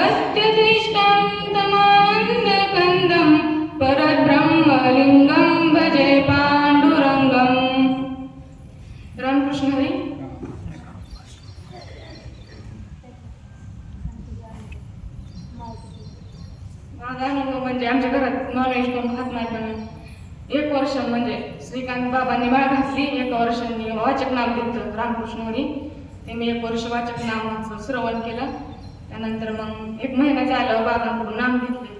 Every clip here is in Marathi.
समगत्य दृष्टं तमानन्दकन्दं परब्रह्मलिङ्गं भजे पाण्डुरङ्गम्। रामकृष्ण हरी। माझा म्हणजे आमच्या घरात नॉनव्हेज कोण खात नाही पण एक वर्ष म्हणजे श्रीकांत बाबांनी बाळ घातली एक वर्षांनी वाचक नाम दिलं रामकृष्ण हरी. ते मी एक वर्ष वाचक नावाचं श्रवण केलं. त्यानंतर मग एक महिना झालं हो बाबांकडून नाम घेतले.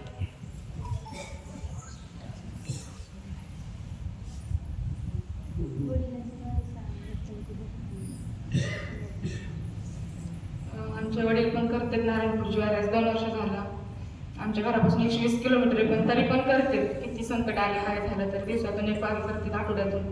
आमचे वडील पण करतात नारायणपूर ज्वाऱ्यास दोन वर्ष झाला. आमच्या घरापासून एकशे वीस किलोमीटर आहे पण तरी पण करते किती संकट आले काय झालं तर दिवसातून एक पाच करतात आठवड्यातून.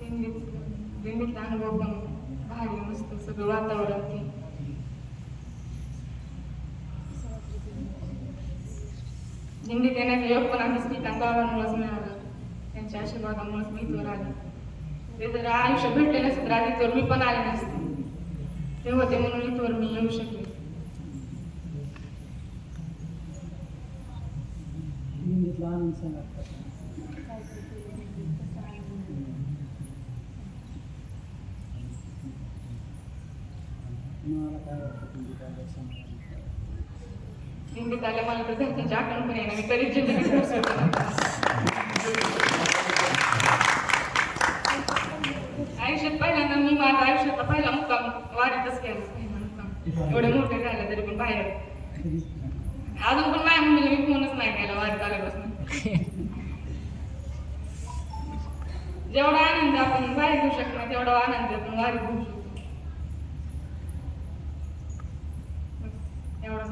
दिंडीत दिंडीतला अनुभव पण भारी मस्त सगळं वातावरण ते दिंडीत येण्याचा योग पण आम्ही श्रीकांत बाबांमुळेच मिळाला त्यांच्या आशीर्वादामुळेच मी इथवर आले ते जर आयुष्य भेटले नसते तर आधी तर मी पण आले नसते. ते होते म्हणून इथवर मी येऊ शकले. आल्या मला तर घरच्यांची आठवण पण येणार मी कधीच जिंदगीत एवढे तरी पण बाहेर. अजून पण माझ्या मम्मीला मी फोनच नाही केला वारीत आल्यापासून जेवढा आनंद आपण बाहेर घेऊ शकत तेवढा आनंद आपण वारी घेऊ शकतो. एवढा